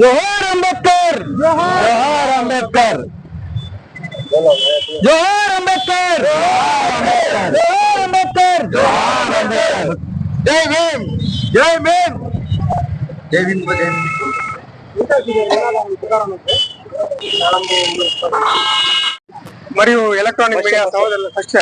జోహార్ అంబేద్కర్! జోహార్ అంబేద్కర్! జోహార్ అంబేద్కర్! జోహార్ అంబేద్కర్! జోహార్ అంబేద్కర్ జై భీమ్ జై భీమ్ జై భీమ్ జై మరియు ఎలక్ట్రానిక్ మీడియా సహోదరుల ఫస్ట్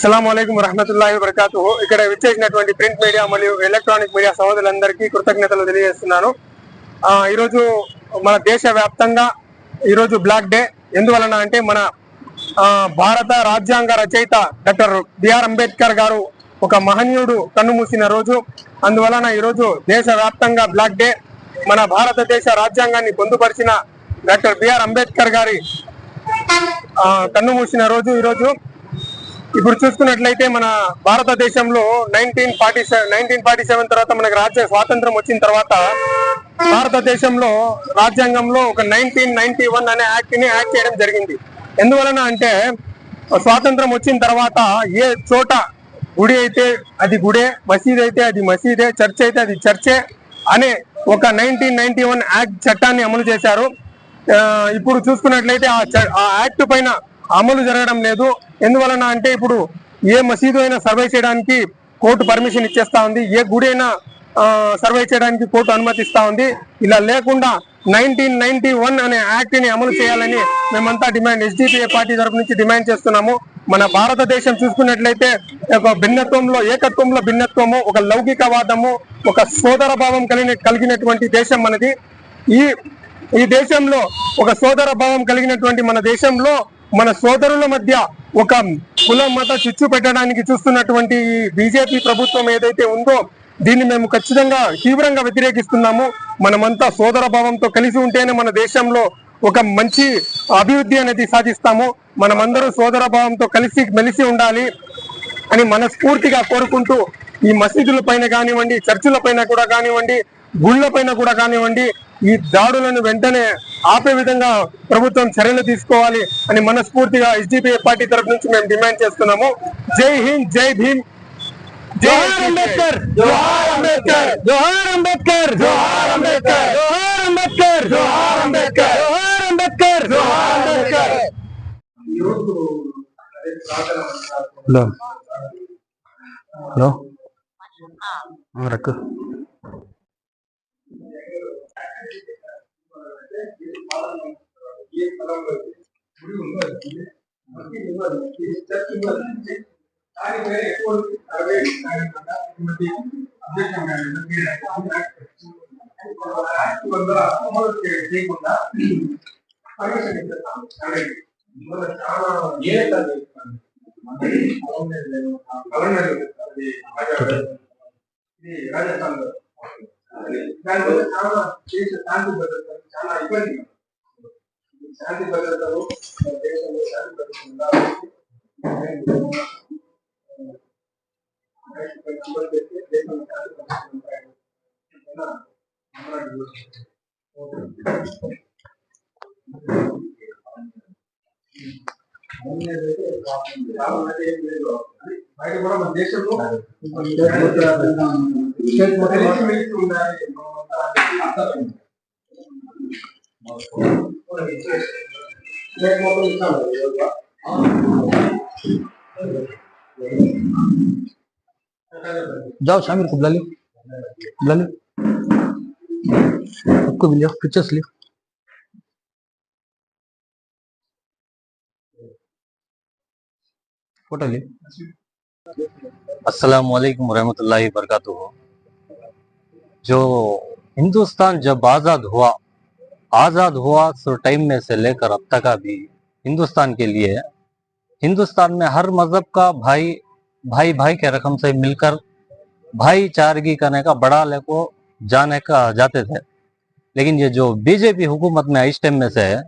అస్సలం అయికం వరహమతుల్లాహి వబర్కాతు ఇక్కడ విచ్చేసినటువంటి ప్రింట్ మీడియా మరియు ఎలక్ట్రానిక్ మీడియా సహోదరులందరికీ కృతజ్ఞతలు తెలియజేస్తున్నాను. ఈరోజు మన దేశ వ్యాప్తంగా ఈరోజు బ్లాక్ డే. ఎందువలన అంటే మన భారత రాజ్యాంగ రచయిత డాక్టర్ బిఆర్ అంబేద్కర్ గారు ఒక మహనీయుడు కన్నుమూసిన రోజు. అందువలన ఈరోజు దేశ వ్యాప్తంగా బ్లాక్ డే. మన భారతదేశ రాజ్యాంగాన్ని పొందుపరిచిన డాక్టర్ బిఆర్ అంబేద్కర్ గారి కన్నుమూసిన రోజు ఈరోజు. ఇప్పుడు చూసుకున్నట్లయితే మన భారతదేశంలో nineteen forty seven nineteen forty seven తర్వాత మనకి రాజ్య స్వాతంత్రం వచ్చిన తర్వాత భారతదేశంలో రాజ్యాంగంలో ఒక నైన్టీన్ నైన్టీ వన్ అనే యాక్ట్ని యాక్ట్ చేయడం జరిగింది. ఎందువలన అంటే స్వాతంత్రం వచ్చిన తర్వాత ఏ చోట గుడి అయితే అది గుడే మసీద్ అయితే అది మసీదే చర్చ్ అయితే అది చర్చే అనే ఒక నైన్టీన్ నైన్టీ వన్ యాక్ట్ చట్టాన్ని అమలు చేశారు. ఇప్పుడు చూసుకున్నట్లయితే ఆ చ- ఆ యాక్ట్ పైన అమలు జరగడం లేదు. ఎందువలన అంటే ఇప్పుడు ఏ మసీదు అయినా సర్వే చేయడానికి కోర్టు పర్మిషన్ ఇచ్చేస్తా ఉంది ఏ గుడి అయినా సర్వే చేయడానికి కోర్టు అనుమతిస్తా ఉంది. ఇలా లేకుండా నైన్టీన్ నైన్టీ వన్ అనే యాక్ట్ని అమలు చేయాలని మేమంతా డిమాండ్ ఎస్డిపిఏ పార్టీ తరపు నుంచి డిమాండ్ చేస్తున్నాము. మన భారతదేశం చూసుకున్నట్లయితే ఒక భిన్నత్వంలో ఏకత్వంలో భిన్నత్వము ఒక లౌకికవాదము ఒక సోదర భావం కలిగిన కలిగినటువంటి దేశం మనది. ఈ ఈ దేశంలో ఒక సోదర భావం కలిగినటువంటి మన దేశంలో మన సోదరుల మధ్య ఒక కుల మత చిచ్చు పెట్టడానికి చూస్తున్నటువంటి ఈ బీజేపీ ప్రభుత్వం ఏదైతే ఉందో దీన్ని మేము ఖచ్చితంగా తీవ్రంగా వ్యతిరేకిస్తున్నాము. మనమంతా సోదర భావంతో కలిసి ఉంటేనే మన దేశంలో ఒక మంచి అభివృద్ధి అనేది సాధిస్తాము. మనమందరూ సోదర భావంతో కలిసి మెలిసి ఉండాలి అని మనస్ఫూర్తిగా కోరుకుంటూ ఈ మసీదుల పైన కానివ్వండి చర్చిల పైన కూడా కానివ్వండి గుళ్ళ పైన కూడా కానివ్వండి ఈ దాడులను వెంటనే ఆపే విధంగా ప్రభుత్వం చర్యలు తీసుకోవాలి అని మనస్ఫూర్తిగా ఎస్డిపిఐ పార్టీ తరపు నుంచి మేము డిమాండ్ చేస్తున్నాము. జై హింద్ జై భీమ్. జోహార్ అంబేద్కర్. జోహార్ అంబేద్కర్. జోహార్ అంబేద్కర్. జోహార్ అంబేద్కర్. జోహార్ అంబేద్కర్. జోహార్ అంబేద్కర్. జోహార్ అంబేద్కర్. జోహార్ అంబేద్కర్. హలో. హలో. రక్కు. ये खराब हो गई पूरी उम्र बाकी उम्र ये तक उम्र है आगे मैं एक और आगे आगे बता मत अध्यक्ष मैं लगे आज बंदा उम्र के ठीक होता आगे से करता आगे उम्र చాలా ఏ తగ్గ ఇది రాజస్థాన్లో దానివల్ల చాలా చేసే శాంతి భద్రత చాలా ఇబ్బందిగా శాంతి భద్రతలు దేశంలో శాంతి భద్రతలు దేశంలో శాంతి భద్రతలు ఉంటాయని బయట కూడా మన దేశంలో ఉండాలి जाओ, शामिल को बुला ले बुला ले सबको भी लिया पिक्चर्स लिया। फ़ोटो ले असलकम वरहमल वर्क जो हिंदुस्तान जब आज़ाद हुआ आज़ाद हुआ, सो टाइम में से लेकर अब तक अभी हिंदुस्तान के लिए हिंदुस्तान में हर मज़हब का भाई भाई भाई के रकम से मिलकर भाईचारगी करने का बड़ा लेको जाने का, जाते थे। लेकिन ये जो बीजेपी हुकूमत में इस टाइम में से है,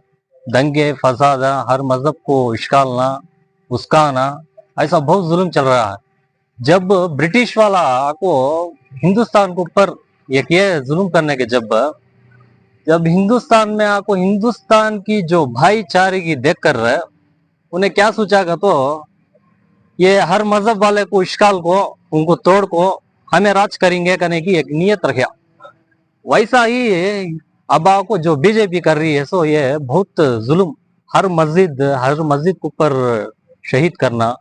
दंगे, फसाद, हर मज़हब को इश्कालना, उसकाना, ऐसा बहुत जुल्म चल रहा है। जब ब्रिटिश वाला को हिंदुस्तान के ऊपर ये जुल्म करने के जब जब हिंदुस्तान में आपको हिंदुस्तान की जो भाईचारे की देख कर रहे उन्हें क्या सोचा का तो ये हर मज़हब वाले को इश्काल को उनको तोड़ को हमें राज करेंगे करने की एक नियत रखा वैसा ही अब आपको जो बीजेपी कर रही है सो ये बहुत जुल्म। हर मस्जिद हर मस्जिद के ऊपर शहीद करना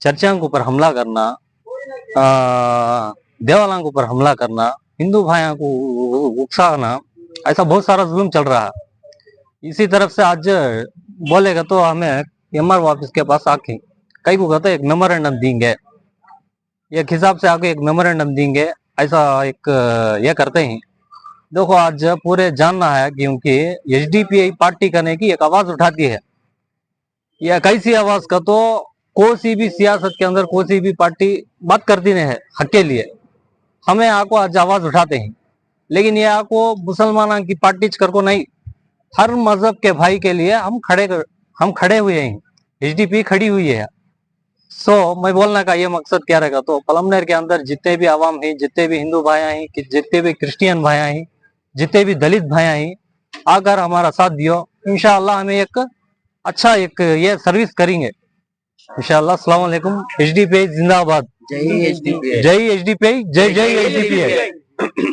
चर्चा के ऊपर हमला करना आ, देवालयों के ऊपर हमला करना हिंदू भाइयों को उकसाना ऐसा बहुत सारा जुल्म चल रहा है। इसी तरफ़ से आज बोलेगा तो हमें एम ऑफ़िस के पास आके कई को कहते एक मेमोरेंडम देंगे। एक हिसाब से आके एक मेमोरेंडम देंगे। ऐसा एक, ये करते हैं। देखो आज पूरे जानना है क्योंकि एच पार्टी करने की एक आवाज़ उठाती है। यह कैसी आवाज़ का तो कोई भी सियासत के अंदर कोई भी पार्टी बात करती नहीं है हक के लिए। हमें आको आज आवाज़ उठाते हैं। लेकिन ये आपको मुसलमानों की पार्टी कर को नहीं हर मज़हब के भाई के लिए हम खड़े कर, हम खड़े हुए हैं। एच खड़ी हुई है। सो so, मैं बोलने का ये मकसद क्या रहेगा? तो पलमनेर के अंदर जितने भी आवाम हैं जितने भी हिंदू भाई हैं कि जितने भी क्रिश्चियन भाई हैं जितने भी दलित भाई हैं आकर हमारा साथ दियो। इनशाला हमें एक अच्छा एक ये सर्विस करेंगे। इंशाल्लाह अस्सलाम एच डी पी जिंदाबाद। जय एच डी जय एच डी पी जय जय एच डी